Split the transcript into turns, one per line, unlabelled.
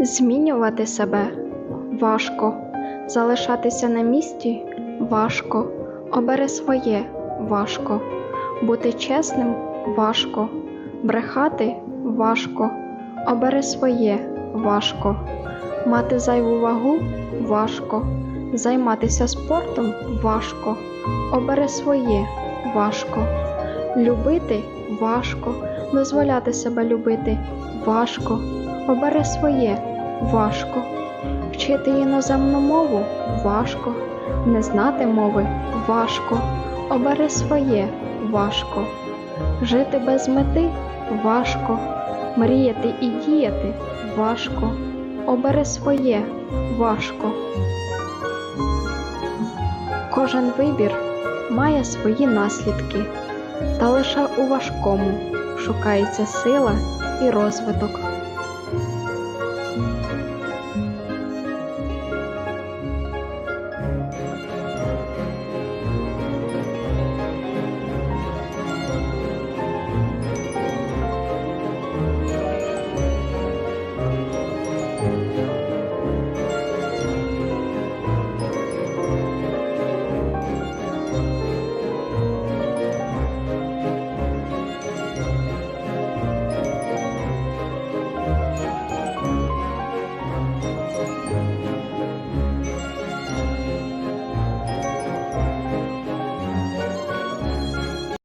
Змінювати себе важко, залишатися на місці важко, обери своє важко, бути чесним важко, брехати важко, обери своє важко, мати зайву вагу важко, займатися спортом важко, обери своє важко, любити важко, дозволяти себе любити важко, обери своє важко, вчити іноземну мову важко, не знати мови важко, обери своє важко, жити без мети важко, мріяти і діяти важко, обери своє важко. Кожен вибір має свої наслідки, та лише у важкому шукається сила і розвиток.